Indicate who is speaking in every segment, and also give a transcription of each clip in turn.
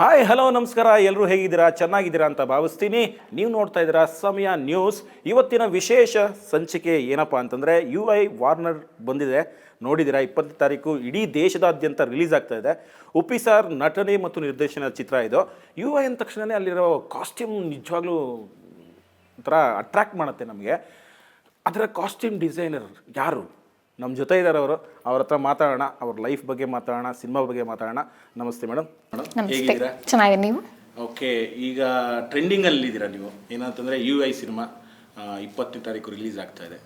Speaker 1: Hi hello ನಮಸ್ಕಾರ. ಎಲ್ಲರೂ ಹೇಗಿದ್ದೀರಾ? ಚೆನ್ನಾಗಿದ್ದೀರಾ ಅಂತ ಭಾವಿಸ್ತೀನಿ. ನೀವು ನೋಡ್ತಾ ಇದ್ದೀರಾ ಸಮಯ ನ್ಯೂಸ್. ಇವತ್ತಿನ ವಿಶೇಷ ಸಂಚಿಕೆ ಏನಪ್ಪ ಅಂತಂದರೆ ಯು ಐ ವಾರ್ನರ್ ಬಂದಿದೆ. ನೋಡಿದ್ದೀರಾ ಇಪ್ಪತ್ತು ತಾರೀಕು ಇಡೀ ದೇಶದಾದ್ಯಂತ ರಿಲೀಸ್ ಆಗ್ತಾ ಇದೆ. ಉಪ್ಪಿ ಸಾರ್ ನಟನೆ ಮತ್ತು ನಿರ್ದೇಶನ ಚಿತ್ರ ಇದು. ಯು ಐ ಅಂದ ತಕ್ಷಣವೇ ಅಲ್ಲಿರೋ ಕಾಸ್ಟ್ಯೂಮ್ ನಿಜವಾಗ್ಲೂ ಒಂಥರ ಅಟ್ರ್ಯಾಕ್ಟ್ ಮಾಡುತ್ತೆ ನಮಗೆ. ಅದರ ಕಾಸ್ಟ್ಯೂಮ್ ಡಿಸೈನರ್ ಯಾರು? ನಮ್ಮ ಜೊತೆ ಇದ್ದಾರೆ ಅವರು. ಅವ್ರ ಹತ್ರ ಮಾತಾಡೋಣ ಅವ್ರ ಲೈಫ್ ಬಗ್ಗೆ ಮಾತಾಡೋಣ ಸಿನಿಮಾ ಬಗ್ಗೆ ಮಾತಾಡೋಣ. ನಮಸ್ತೆ ಮೇಡಮ್ ಮೇಡಮ್
Speaker 2: ನಮಸ್ತೆ.
Speaker 1: ಹೇಗಿದ್ದೀರಾ?
Speaker 2: ಚೆನ್ನಾಗಿದೆ ನೀವು?
Speaker 1: ಓಕೆ ಈಗ ಟ್ರೆಂಡಿಂಗಲ್ಲಿ ಇದ್ದೀರಾ ನೀವು? ಏನಂತಂದರೆ ಯು ಐ ಸಿನಿಮಾ ಇಪ್ಪತ್ತನೇ ತಾರೀಕು ರಿಲೀಸ್ ಆಗ್ತಾ ಇದೆ.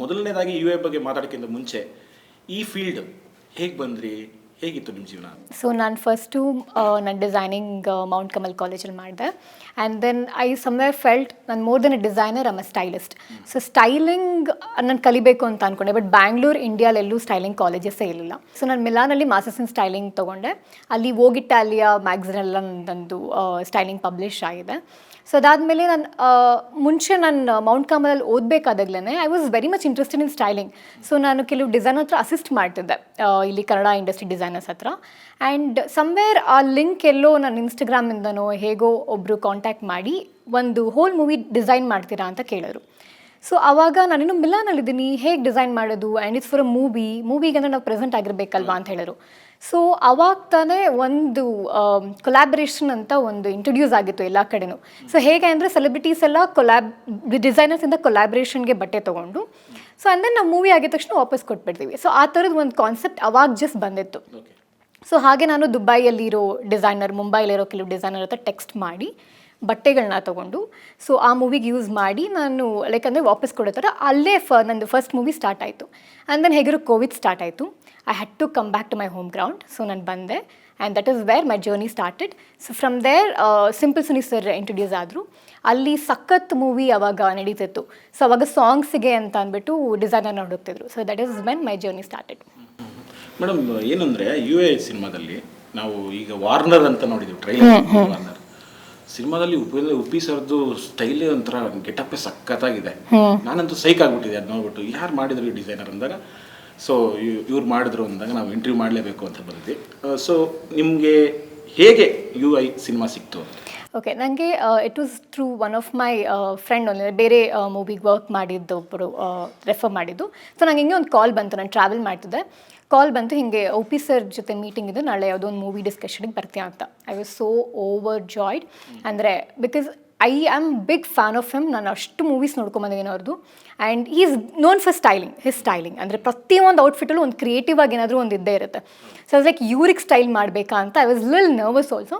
Speaker 1: ಮೊದಲನೇದಾಗಿ ಯು ಐ ಬಗ್ಗೆ ಮಾತಾಡೋಕ್ಕಿಂತ ಮುಂಚೆ ಈ ಫೀಲ್ಡ್ ಹೇಗೆ ಬಂದ್ರಿ? ಹೇಗಿತ್ತು ನಿಮ್ಮ ಜೀವನ?
Speaker 2: ಸೊ ನಾನು ಫಸ್ಟು ನಾನು ಡಿಸೈನಿಂಗ್ ಮೌಂಟ್ ಕಮಲ್ ಕಾಲೇಜಲ್ಲಿ ಮಾಡಿದೆ. And then I somewhere felt ನಾನು more than a designer am uh stylist so styling ನಾನು ಕಲಿಬೇಕು ಅಂತ ಅಂದ್ಕೊಂಡೆ ಬಟ್ ಬ್ಯಾಂಗ್ಳೂರ್ ಇಂಡಿಯಾಲೆಲ್ಲೂ ಸ್ಟೈಲಿಂಗ್ ಕಾಲೇಜಸ್ಸೇ ಇರಲಿಲ್ಲ. ಸೊ ನಾನು ಮಿಲಾನಲ್ಲಿ ಮಾಸ್ಟರ್ಸ್ ಇನ್ ಸ್ಟೈಲಿಂಗ್ ತೊಗೊಂಡೆ. ಅಲ್ಲಿ ಹೋಗಿಟ್ಟಲ್ಲಿಯ ಮ್ಯಾಗ್ಝಿನ್ ಎಲ್ಲ ನಂದು ಸ್ಟೈಲಿಂಗ್ ಪಬ್ಲಿಷ್ ಆಗಿದೆ. ಸೊ ಅದಾದಮೇಲೆ ನಾನು ಮುಂಚೆ ನಾನು ಮೌಂಟ್ ಕಾಮಲಲ್ಲಿ ಓದಬೇಕಾದಾಗ್ಲೇ I was very much interested in styling so ನಾನು ಕೆಲವು ಡಿಸೈನರ್ ಹತ್ರ ಅಸಿಸ್ಟ್ ಮಾಡ್ತಿದ್ದೆ. ಇಲ್ಲಿ ಕನ್ನಡ ಇಂಡಸ್ಟ್ರಿ ಡಿಸೈನರ್ಸ್ ಹತ್ರ. ಆ್ಯಂಡ್ ಸಮ್ವೇರ್ ಆ ಲಿಂಕ್ ಎಲ್ಲೋ ನಾನು ಇನ್ಸ್ಟಾಗ್ರಾಮಿಂದನೋ ಹೇಗೋ ಒಬ್ಬರು ಕಾಂಟ್ಯಾಕ್ಟ್ ಮಾಡಿ ಒಂದು ಹೋಲ್ ಮೂವಿ ಡಿಸೈನ್ ಮಾಡ್ತೀರಾ ಅಂತ ಕೇಳೋರು. ಸೊ ಆವಾಗ ನಾನಿನ್ನು ಮಿಲಾನಲ್ಲಿದ್ದೀನಿ ಹೇಗೆ ಡಿಸೈನ್ ಮಾಡೋದು? And it's for a movie ಮೂವಿಗೆ ಅಂದರೆ ನಾವು ಪ್ರೆಸೆಂಟ್ ಆಗಿರಬೇಕಲ್ವಾ ಅಂತ ಹೇಳೋರು. ಸೊ ಅವಾಗ ತಾನೇ ಒಂದು ಕೊಲ್ಯಾಬ್ರೇಷನ್ ಅಂತ ಒಂದು ಇಂಟ್ರೊಡ್ಯೂಸ್ ಆಗಿತ್ತು ಎಲ್ಲ ಕಡೆನೂ. ಸೊ ಹೇಗೆ ಅಂದರೆ ಸೆಲೆಬ್ರಿಟೀಸ್ ಎಲ್ಲ ಕೊಲ್ಯಾಬ್ ಡಿಸೈನರ್ಸಿಂದ ಕೊಲ್ಯಾಬ್ರೇಷನ್ಗೆ ಬಟ್ಟೆ ತೊಗೊಂಡು ಸೊ ಅಂದರೆ ನಾವು ಮೂವಿ ಆಗಿದ ತಕ್ಷಣ ವಾಪಸ್ ಕೊಟ್ಬಿಡ್ತೀವಿ. ಸೊ ಆ ಥರದ್ದು ಒಂದು ಕಾನ್ಸೆಪ್ಟ್ ಅವಾಗ ಜಸ್ಟ್ ಬಂದಿತ್ತು. ಸೊ ಹಾಗೆ ನಾನು ದುಬೈಯಲ್ಲಿರೋ ಡಿಸೈನರ್ ಮುಂಬೈಲಿರೋ ಕೆಲವು ಡಿಸೈನರ್ ಹತ್ರ ಟೆಕ್ಸ್ಟ್ ಮಾಡಿ ಬಟ್ಟೆಗಳನ್ನ ತೊಗೊಂಡು. ಸೊ ಆ ಮೂವಿಗೆ ಯೂಸ್ ಮಾಡಿ ನಾನು ಲೈಕ್ ಅಂದರೆ ವಾಪಸ್ ಕೊಡೋ ಥರ ಅಲ್ಲೇ ಫ ನಂದು ಫಸ್ಟ್ ಮೂವಿ ಸ್ಟಾರ್ಟ್ ಆಯಿತು. ಆ್ಯಂಡ್ ದೆನ್ ಹೇಗಿರೋ ಕೋವಿಡ್ ಸ್ಟಾರ್ಟ್ ಆಯಿತು. I had to come back to my home ground so ನಾನು ಬಂದೆ. And that is where my journey started so from there simple Suni sir introduce ಆದರು. ಅಲ್ಲಿ ಸಖತ್ movie ಅವಾಗ ನಡೀತಿತ್ತು. ಸೊ ಅವಾಗ ಸಾಂಗ್ಸಿಗೆ ಅಂತ ಅಂದ್ಬಿಟ್ಟು designer ನೋಡುತ್ತಿದ್ರು. So that is when my journey started
Speaker 1: madam ಏನಂದ್ರೆ ಯು ಎ ಸಿನಿಮಾದಲ್ಲಿ ನಾವು ಈಗ ವಾರ್ನರ್ ಅಂತ ನೋಡಿದ್ವಿ ಟ್ರೈಲರ್ ವಾರ್ನರ್ ಸಿನಿಮಾದಲ್ಲಿ ಉಪೇಂದ್ರ ಉಪ್ಪಿ ಸರ್ದು ಸ್ಟೈಲ್ ಒಂಥರ ಗೆಟಪ್ಪೇ ಸಖತ್ತಾಗಿದೆ. ನಾನಂತೂ ಸೈಕ್ ಆಗ್ಬಿಟ್ಟಿದೆ ಅದು ನೋಡ್ಬಿಟ್ಟು. ಯಾರು ಮಾಡಿದ್ರು ಈ ಡಿಸೈನರ್ ಅಂದಾಗ? ಸೊ ಇವ್ರು ಮಾಡಿದ್ರು ಅಂದಾಗ ನಾವು ಇಂಟರ್ವ್ಯೂ ಮಾಡಲೇಬೇಕು ಅಂತ ಬಂದ್ವಿ ಸೊ ನಿಮಗೆ ಹೇಗೆ ಯು ಐ ಸಿನಿಮಾ ಸಿಕ್ತು?
Speaker 2: ಓಕೆ ನನಗೆ it was through one of my friend ಒಂದು ಬೇರೆ ಮೂವಿಗೆ ವರ್ಕ್ ಮಾಡಿದ್ದು ಒಬ್ಬರು ರೆಫರ್ ಮಾಡಿದ್ದು. ಸೊ ನಂಗೆ ಹಿಂಗೆ ಒಂದು ಕಾಲ್ ಬಂತು. ನಾನು ಟ್ರಾವೆಲ್ ಮಾಡ್ತಿದ್ದೆ. ಕಾಲ್ ಬಂತು, ಹಿಂಗೆ ಒ ಸರ್ ಜೊತೆ ಮೀಟಿಂಗ್ ಇದೆ, ನಾಳೆ ಯಾವುದೋ ಒಂದು ಮೂವಿ ಡಿಸ್ಕಷನ್ಗೆ ಬರ್ತೀಯ ಅಂತ. I was so overjoyed ಅಂದರೆ because I am big fan of him ನಾನು ಅಷ್ಟು ಮೂವೀಸ್ ನೋಡ್ಕೊಂಬಂದಿದ್ದೀನಿ ಅವ್ರದ್ದು and is known for styling his styling ಅಂದರೆ ಪ್ರತಿಯೊಂದು ಔಟ್ಫಿಟಲ್ಲೂ ಒಂದು ಕ್ರಿಯೇಟಿವ್ ಆಗಿ ಏನಾದರೂ ಒಂದು ಇದ್ದೇ ಇರುತ್ತೆ. ಸೊ ಲೈಕ್ ಇವ್ರಿಗೆ ಸ್ಟೈಲ್ ಮಾಡಬೇಕಾ ಅಂತ. I was lil nervous also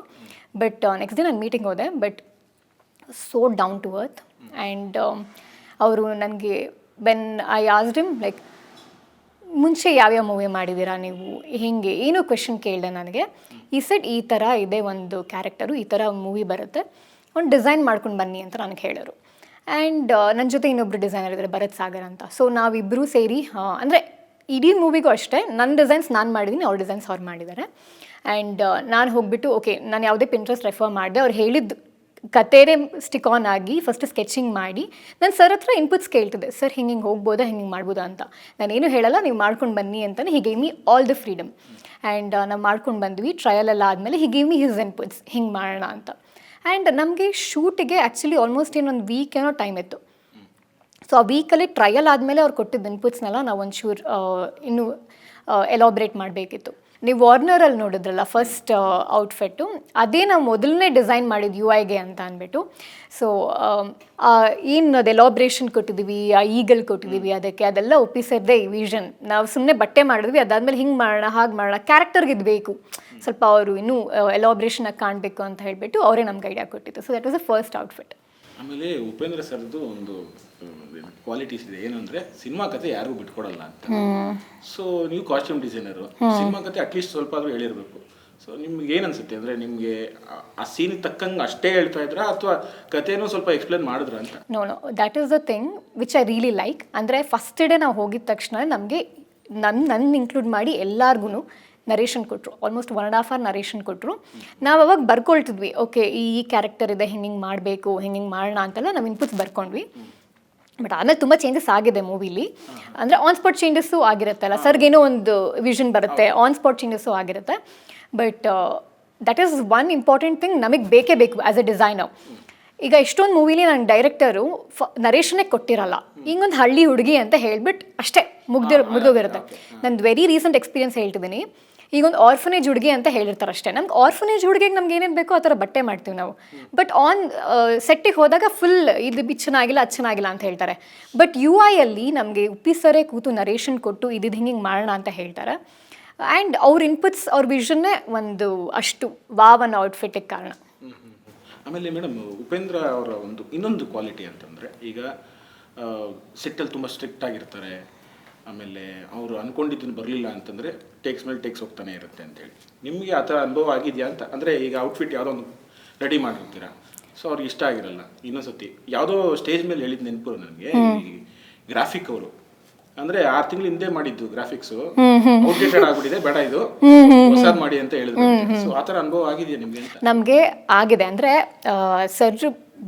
Speaker 2: but next day ನಾನು ಮೀಟಿಂಗ್ ಹೋದೆ. But so down to earth and ಅವರು ನನಗೆ when I asked him like ಮುಂಚೆ ಯಾವ್ಯಾವ ಮೂವಿ ಮಾಡಿದ್ದೀರಾ ನೀವು? ಹಿಂಗೆ? ಏನೋ ಕ್ವೆಶನ್ ಕೇಳಿದೆ ನನಗೆ. ಈ ಸೆಟ್ ಈ ಥರ ಇದೆ ಒಂದು ಕ್ಯಾರೆಕ್ಟರು ಈ ಥರ ಮೂವಿ ಬರುತ್ತೆ. ಒಂದು ಡಿಸೈನ್ ಮಾಡ್ಕೊಂಡು ಬನ್ನಿ ಅಂತ ನನಗೆ ಹೇಳೋರು. ಆ್ಯಂಡ್ ನನ್ನ ಜೊತೆ ಇನ್ನೊಬ್ರು ಡಿಸೈನರ್ ಇದ್ದಾರೆ ಭರತ್ ಸಾಗರ್ ಅಂತ. ಸೊ ನಾವಿಬ್ಬರೂ ಸೇರಿ ಅಂದರೆ ಇಡೀ ಮೂವಿಗೂ ಅಷ್ಟೇ ನನ್ನ ಡಿಸೈನ್ಸ್ ನಾನು ಮಾಡಿದ್ದೀನಿ ಅವ್ರ ಡಿಸೈನ್ಸ್ ಅವ್ರು ಮಾಡಿದ್ದಾರೆ ಆ್ಯಂಡ್ ನಾನು ಹೋಗ್ಬಿಟ್ಟು ಓಕೆ ನಾನು ಯಾವುದೇ ಪಿಂಟ್ರೆಸ್ಟ್ ರೆಫರ್ ಮಾಡಿದೆ, ಅವ್ರು ಹೇಳಿದ್ದು ಕತೆರೆ ಸ್ಟಿಕ್ ಆನ್ ಆಗಿ ಫಸ್ಟ್ ಸ್ಕೆಚಿಂಗ್ ಮಾಡಿ, ನಾನು ಸರ್ ಹತ್ರ ಇನ್ಪುಟ್ಸ್ ಕೇಳ್ತಿದ್ದೆ ಸರ್ ಹಿಂಗೆ ಹಿಂಗೆ ಹೋಗ್ಬೋದಾ ಹಿಂಗೆ ಹಿಂಗೆ ಮಾಡ್ಬೋದಾ ಅಂತ? ನಾನೇನು ಹೇಳಲ್ಲ, ನೀವು ಮಾಡ್ಕೊಂಡು ಬನ್ನಿ ಅಂತಲೇ ಹೀಗೆ me all the freedom and ನಾವು ಮಾಡ್ಕೊಂಡು ಬಂದ್ವಿ ಟ್ರಯಲ್ ಎಲ್ಲ ಆದಮೇಲೆ ಹೀಗೆ ಮಿ ಹಿಸ್ ಇನ್ಪುಟ್ಸ್ ಹಿಂಗೆ ಮಾಡೋಣ ಅಂತ. ಆ್ಯಂಡ್ ನಮಗೆ ಶೂಟಿಗೆ ಆ್ಯಕ್ಚುಲಿ ಆಲ್ಮೋಸ್ಟ್ ಇನ್ನೊಂದು ವೀಕ್ ಏನೋ ಟೈಮ್ ಇತ್ತು. ಸೊ ಆ ವೀಕಲ್ಲಿ ಟ್ರಯಲ್ ಆದಮೇಲೆ ಅವ್ರು ಕೊಟ್ಟಿದ್ದ ಇನ್ಪುಟ್ಸ್ನೆಲ್ಲ ನಾವು ಒಂಚೂರು ಇನ್ನೂ ಎಲಾಬ್ರೇಟ್ ಮಾಡಬೇಕಿತ್ತು. ನೀವು ವಾರ್ನರಲ್ಲಿ ನೋಡಿದ್ರಲ್ಲ ಫಸ್ಟ್ ಔಟ್ಫಿಟ್ಟು ಅದೇ ನಾವು ಮೊದಲನೇ ಡಿಸೈನ್ ಮಾಡಿದ್ದು ಯು ಐಗೆ ಅಂತ ಅಂದ್ಬಿಟ್ಟು ಸೊ ಏನು ಅದು ಎಲಾಬ್ರೇಷನ್ ಕೊಟ್ಟಿದ್ದೀವಿ ಆ, ಈಗಲ್ ಕೊಟ್ಟಿದ್ದೀವಿ ಅದಕ್ಕೆ, ಅದೆಲ್ಲ ಒಪ್ಪಿಸಿದ್ದೆ ಈ ವಿಷನ್ ನಾವು ಸುಮ್ಮನೆ ಬಟ್ಟೆ ಮಾಡಿದ್ವಿ, ಅದಾದ್ಮೇಲೆ ಹಿಂಗೆ ಮಾಡೋಣ, ಹಾಗೆ ಮಾಡೋಣ ಕ್ಯಾರೆಕ್ಟರ್ಗೆ ಇದು ಬೇಕು. ಸ್ವಲ್ಪ ಅವರು ಇನ್ನೂ ಎಲಾಬ್ರೇಷನಾಗಿ ಕಾಣಬೇಕು ಅಂತ ಹೇಳಿಬಿಟ್ಟು ಅವರೇ ನಮ್ಗೆ ಐಡಿಯಾ ಕೊಟ್ಟಿದ್ದು. So that was a first outfit
Speaker 1: ಆಮೇಲೆ ಉಪೇಂದ್ರ ಸರ್ದು ಒಂದು ಕ್ವಾಲಿಟೀಸ್ ಇದೆ. ಏನಂದ್ರೆ ಸಿನಿಮಾ ಕತೆ ಯಾರಿಗೂ ಬಿಟ್ಕೊಡಲ್ಲ ಅಂತ. ಸೊ ನೀವು ಕಾಸ್ಟ್ಯೂಮ್ ಡಿಸೈನರು ಸಿನಿಮಾ ಕತೆ ಅಟ್ಲೀಸ್ಟ್ ಸ್ವಲ್ಪ ಆದ್ರೂ ಹೇಳಿರ್ಬೇಕು. ಸೊ ನಿಮ್ಗೆ ಏನ್ ಅನ್ಸುತ್ತೆ ಅಂದ್ರೆ ನಿಮ್ಗೆ ಆ- ಆ ಸೀನ್ ತಕ್ಕಂಗೆ ಅಷ್ಟೇ ಹೇಳ್ತಾ ಇದ್ರ ಅಥವಾ ಕಥೆನೂ ಸ್ವಲ್ಪ ಎಕ್ಸ್ಪ್ಲೇನ್ ಮಾಡಿದ್ರ ಅಂತ?
Speaker 2: No no that is the thing which I really like ಅಂದ್ರೆ ಫಸ್ಟ್ ಡೇ ನಾವು ಹೋಗಿದ ತಕ್ಷಣ ನಮಗೆ ನನ್ನ ನನ್ನ ಇನ್ಕ್ಲೂಡ್ ಮಾಡಿ ಎಲ್ಲಾರ್ಗು ನರೇಷನ್ ಕೊಟ್ಟರು almost one and half hour narration ಕೊಟ್ಟರು ನಾವು ಅವಾಗ ಬರ್ಕೊಳ್ತಿದ್ವಿ. ಓಕೆ ಈ ಕ್ಯಾರೆಕ್ಟರ್ ಇದೆ ಹಿಂಗೆ ಹಿಂಗೆ ಮಾಡಬೇಕು ಹಿಂಗೆ ಹಿಂಗೆ ಮಾಡೋಣ ಅಂತೆಲ್ಲ ನಾವು ಇನ್ಪುಟ್ಸ್ ಬರ್ಕೊಂಡ್ವಿ. ಬಟ್ ಆಮೇಲೆ ತುಂಬ ಚೇಂಜಸ್ ಆಗಿದೆ ಮೂವಿಲಿ ಅಂದರೆ ಆನ್ ಸ್ಪಾಟ್ ಚೇಂಜಸ್ಸು ಆಗಿರುತ್ತಲ್ಲ. ಸರ್ಗೇನೋ ಒಂದು ವಿಷನ್ ಬರುತ್ತೆ. ಆನ್ ಸ್ಪಾಟ್ ಚೇಂಜಸ್ಸು ಆಗಿರುತ್ತೆ. But that is one important thing ನಮಗೆ ಬೇಕೇ ಬೇಕು ಆ್ಯಸ್ ಎ ಡಿಸೈನರ್ ಈಗ ಇಷ್ಟೊಂದು ಮೂವಿಲಿ ನಾನು ಡೈರೆಕ್ಟರು ಫ ನರೇಶನೇ ಕೊಟ್ಟಿರಲ್ಲ. ಹಿಂಗೊಂದು ಹಳ್ಳಿ ಹುಡುಗಿ ಅಂತ ಹೇಳಿಬಿಟ್ಟು ಅಷ್ಟೇ. ಮುಗ್ದಿರೋ ಮುಗ್ದೋಗಿರುತ್ತೆ. ನಂದು ವೆರಿ ರೀಸೆಂಟ್ ಎಕ್ಸ್ಪೀರಿಯನ್ಸ್ ಹೇಳ್ತಿದ್ದೀನಿ ಈಗ ಒಂದು ಆರ್ಫನೇಜ್ ಹುಡುಗಿ ಅಂತ ಹೇಳಿರ್ತಾರೆ ಅಷ್ಟೇ. ನಮ್ಗೆ ಆರ್ಫನೇಜ್ ಹುಡುಗಿಗೆ ನಮ್ಗೆ ಏನೇನು ಬೇಕೋ ಆ ಥರ ಬಟ್ಟೆ ಮಾಡ್ತೀವಿ ನಾವು. ಬಟ್ ಆನ್ ಸೆಟ್ಟಿಗೆ ಹೋದಾಗ ಫುಲ್ ಇದು ಬಿ ಚೆನ್ನಾಗಿಲ್ಲ ಅದು ಚೆನ್ನಾಗಿಲ್ಲ ಅಂತ ಹೇಳ್ತಾರೆ. ಬಟ್ ಯು ಐಯಲ್ಲಿ ನಮಗೆ ಉಪ್ಪಿಸರೇ ಕೂತು ನರೇಷನ್ ಕೊಟ್ಟು ಹಿಂಗೆ ಹಿಂಗೆ ಮಾಡೋಣ ಅಂತ ಹೇಳ್ತಾರೆ. ಆ್ಯಂಡ್ ಅವ್ರ ಇನ್ಪುಟ್ಸ್ ಅವ್ರ ವಿಷನ್ನೇ ಒಂದು ಅಷ್ಟು ವಾವ್ ಅನ್ನೋ ಔಟ್ಫಿಟ್ಟಿಗೆ ಕಾರಣ.
Speaker 1: ಆಮೇಲೆ ಮೇಡಮ್, ಉಪೇಂದ್ರ ಅವರ ಒಂದು ಇನ್ನೊಂದು ಕ್ವಾಲಿಟಿ ಅಂತಂದರೆ ಈಗ ಸೆಟ್ಟಲ್ಲಿ ತುಂಬ ಸ್ಟ್ರಿಕ್ಟ್ ಆಗಿರ್ತಾರೆ. ಆಮೇಲೆ ಅವರು ಅನ್ಕೊಂಡಿದ್ದನ್ನು ಬರಲಿಲ್ಲ ಅಂತಂದರೆ ಟೇಕ್ಸ್ ಮೇಲೆ ಟೇಕ್ಸ್ ಹೋಗ್ತಾನೆ ಇರುತ್ತೆ ಅಂತೇಳಿ ನಿಮಗೆ ಆ ಥರ ಅನುಭವ ಆಗಿದೆಯಾ ಅಂತ? ಅಂದರೆ ಈಗ ಔಟ್ಫಿಟ್ ಯಾವುದೋ ಒಂದು ರೆಡಿ ಮಾಡಿರ್ತೀರಾ. ಸೊ ಅವ್ರಿಗೆ ಇಷ್ಟ ಆಗಿರಲ್ಲ. ಇನ್ನೊಂದ್ಸತಿ ಯಾವುದೋ ಸ್ಟೇಜ್ ಮೇಲೆ ಹೇಳಿದ ನೆನಪು ನನಗೆ. ಗ್ರಾಫಿಕ್ ಅವರು. ಅಂದ್ರೆ ಆರ್ ತಿಂಗಳು ಹಿಂದೆ ಮಾಡಿದ್ದು ಗ್ರಾಫಿಕ್ಸ್ ಔಟ್ಡೇಟೆಡ್ ಆಗ್ಬಿಟ್ಟಿದೆ ಬೇಡ ಇದು. ಹೊಸದ್ ಮಾಡಿ ಅಂತ ಹೇಳಿದ್ರು. ಸೊ ಆತರ ಅನುಭವ ಆಗಿದೆಯಾ ನಿಮ್ಗೆ
Speaker 2: ನಮ್ಗೆ ಆಗಿದೆ. ಅಂದ್ರೆ ಸರ್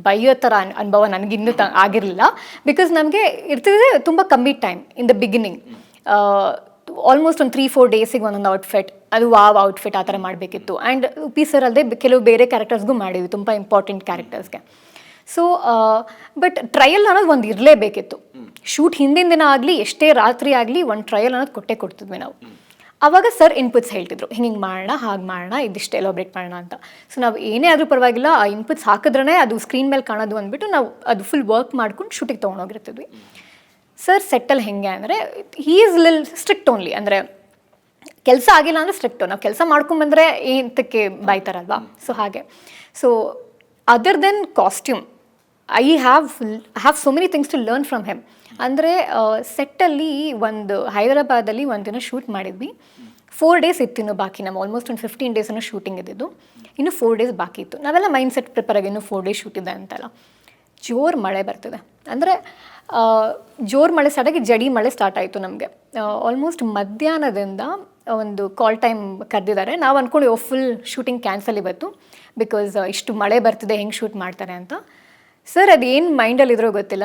Speaker 2: ಬೈಯೋ ಥರ ಅನ್- ಅನುಭವ ನನಗಿನ್ನೂ ತ ಆಗಿರಲಿಲ್ಲ. ಬಿಕಾಸ್ ನಮಗೆ ಇರ್ತಿದ್ರೆ ತುಂಬ ಕಮ್ಮಿ time in the beginning almost ಒಂದು ತ್ರೀ ಫೋರ್ ಡೇಸಿಗೆ ಒಂದೊಂದು ಔಟ್ಫಿಟ್ ಅದು ವಾವ್ ಔಟ್ಫಿಟ್ ಆ ಥರ ಮಾಡಬೇಕಿತ್ತು. ಆ್ಯಂಡ್ ಪಿ ಸರ್ ಅಲ್ಲದೆ ಕೆಲವು ಬೇರೆ ಕ್ಯಾರೆಕ್ಟರ್ಸ್ಗೂ ಮಾಡಿದ್ವಿ ತುಂಬ ಇಂಪಾರ್ಟೆಂಟ್ ಕ್ಯಾರೆಕ್ಟರ್ಸ್ಗೆ ಸೊ ಬಟ್ ಟ್ರಯಲ್ ಅನ್ನೋದು ಒಂದು ಇರಲೇಬೇಕಿತ್ತು. ಶೂಟ್ ಹಿಂದಿನ ದಿನ ಆಗಲಿ ಎಷ್ಟೇ ರಾತ್ರಿ ಆಗಲಿ ಒಂದು ಟ್ರಯಲ್ ಅನ್ನೋದು ಕೊಟ್ಟೇ ಕೊಡ್ತಿದ್ವಿ ನಾವು. ಅವಾಗ ಸರ್ ಇನ್ಪುಟ್ಸ್ ಹೇಳ್ತಿದ್ರು. ಹಿಂಗೆ ಹಿಂಗೆ ಮಾಡೋಣ, ಹಾಗೆ ಮಾಡೋಣ, ಇದಿಷ್ಟು ಎಲೋಬ್ರೇಟ್ ಮಾಡೋಣ ಅಂತ. ಸೊ ನಾವು ಏನೇ ಆದರೂ ಪರವಾಗಿಲ್ಲ, ಆ ಇನ್ಪುಟ್ಸ್ ಹಾಕಿದ್ರೇ ಅದು ಸ್ಕ್ರೀನ್ ಮೇಲೆ ಕಾಣೋದು ಅಂದ್ಬಿಟ್ಟು ನಾವು ಅದು ಫುಲ್ ವರ್ಕ್ ಮಾಡ್ಕೊಂಡು ಶೂಟಿಗೆ ತೊಗೊಂಡೋಗಿರ್ತಿದ್ವಿ. ಸರ್ ಸೆಟ್ಟಲ್ ಹೆಂಗೆ ಅಂದರೆ he is lil strict only ಅಂದರೆ ಕೆಲಸ ಆಗಿಲ್ಲ ಅಂದರೆ ಸ್ಟ್ರಿಕ್ಟು ನಾವು ಕೆಲಸ ಮಾಡ್ಕೊಂಬಂದ್ರೆ ಏನಕ್ಕೆ ಬೈತಾರಲ್ವಾ ಸೊ ಹಾಗೆ. So other then costume I have have so many things to learn from him ಅಂದರೆ ಸೆಟ್ಟಲ್ಲಿ ಒಂದು ಹೈದರಾಬಾದಲ್ಲಿ ಒಂದು ದಿನ ಶೂಟ್ ಮಾಡಿದ್ವಿ. ಫೋರ್ ಡೇಸ್ ಇತ್ತು ಇನ್ನು ಬಾಕಿ ನಮ್ಮ ಆಲ್ಮೋಸ್ಟ್ ಒಂದು ಫಿಫ್ಟೀನ್ ಡೇಸ್ ಅನ್ನೋ ಶೂಟಿಂಗ್ ಇದ್ದಿದ್ದು. ಇನ್ನು ಫೋರ್ ಡೇಸ್ ಬಾಕಿ ಇತ್ತು. ನಾವೆಲ್ಲ ಮೈಂಡ್ ಸೆಟ್ ಪ್ರಿಪೇರ್ ಆಗಿ ಇನ್ನು ಫೋರ್ ಡೇಸ್ ಶೂಟ್ ಇದೆ ಅಂತೆಲ್ಲ. ಜೋರು ಮಳೆ ಬರ್ತಿದೆ. ಅಂದರೆ ಜೋರು ಮಳೆ ಸ್ಟಾರ್ಟ್ ಆಗಿ ಜಡಿ ಮಳೆ ಸ್ಟಾರ್ಟ್ ಆಯಿತು ನಮಗೆ. ಆಲ್ಮೋಸ್ಟ್ ಮಧ್ಯಾಹ್ನದಿಂದ ಒಂದು ಕಾಲ್ ಟೈಮ್ ಕರೆದಿದ್ದಾರೆ. ನಾವು ಅಂದ್ಕೊಂಡು ಫುಲ್ ಶೂಟಿಂಗ್ ಕ್ಯಾನ್ಸಲ್ ಇವತ್ತು. ಬಿಕಾಸ್ ಇಷ್ಟು ಮಳೆ ಬರ್ತಿದೆ, ಹೆಂಗೆ ಶೂಟ್ ಮಾಡ್ತಾರೆ ಅಂತ. ಸರ್ ಅದೇನು ಮೈಂಡಲ್ಲಿದ್ರೋ ಗೊತ್ತಿಲ್ಲ.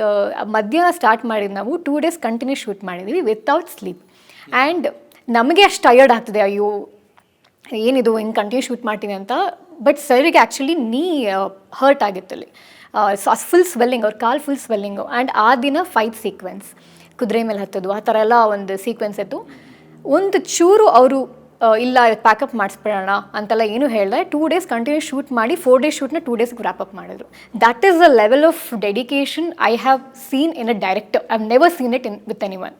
Speaker 2: ಆ, ಮಧ್ಯಾಹ್ನ ಸ್ಟಾರ್ಟ್ ಮಾಡಿದ್ದು ನಾವು ಟೂ ಡೇಸ್ ಕಂಟಿನ್ಯೂ ಶೂಟ್ ಮಾಡಿದ್ವಿ ವಿತೌಟ್ ಸ್ಲೀಪ್ ಆ್ಯಂಡ್ ನಮಗೆ ಅಷ್ಟು ಟಯರ್ಡ್ ಆಗ್ತದೆ ಅಯ್ಯೋ ಏನಿದು ಹಿಂಗೆ ಕಂಟಿನ್ಯೂ ಶೂಟ್ ಮಾಡ್ತೀನಿ ಅಂತ. ಬಟ್ ಸರಿಗೆ ಆ್ಯಕ್ಚುಲಿ ನೀ ಹರ್ಟ್ ಆಗಿತ್ತಲ್ಲಿ. ಫುಲ್ ಸ್ವೆಲ್ಲಿಂಗ್ ಅವ್ರ ಕಾಲು ಫುಲ್ ಸ್ವೆಲ್ಲಿಂಗು ಆ್ಯಂಡ್ ಆ ದಿನ ಫೈಟ್ ಸೀಕ್ವೆನ್ಸ್ ಕುದುರೆ ಮೇಲೆ ಹತ್ತೋದು ಆ ಥರ ಎಲ್ಲ ಒಂದು ಸೀಕ್ವೆನ್ಸ್ ಇತ್ತು. ಒಂದು ಚೂರು ಅವರು ಇಲ್ಲ ಪ್ಯಾಕಪ್ ಮಾಡಿಸ್ಬಿಡೋಣ ಅಂತೆಲ್ಲ ಏನು ಹೇಳಿದೆ. ಟೂ ಡೇಸ್ ಕಂಟಿನ್ಯೂ ಶೂಟ್ ಮಾಡಿ ಫೋರ್ ಡೇಸ್ ಶೂಟ್ನ ಟೂ ಡೇಸ್ಗೆ ಅಪ್ ಮಾಡಿದ್ರು that is the level of dedication I have seen in a director I have never seen it in with any one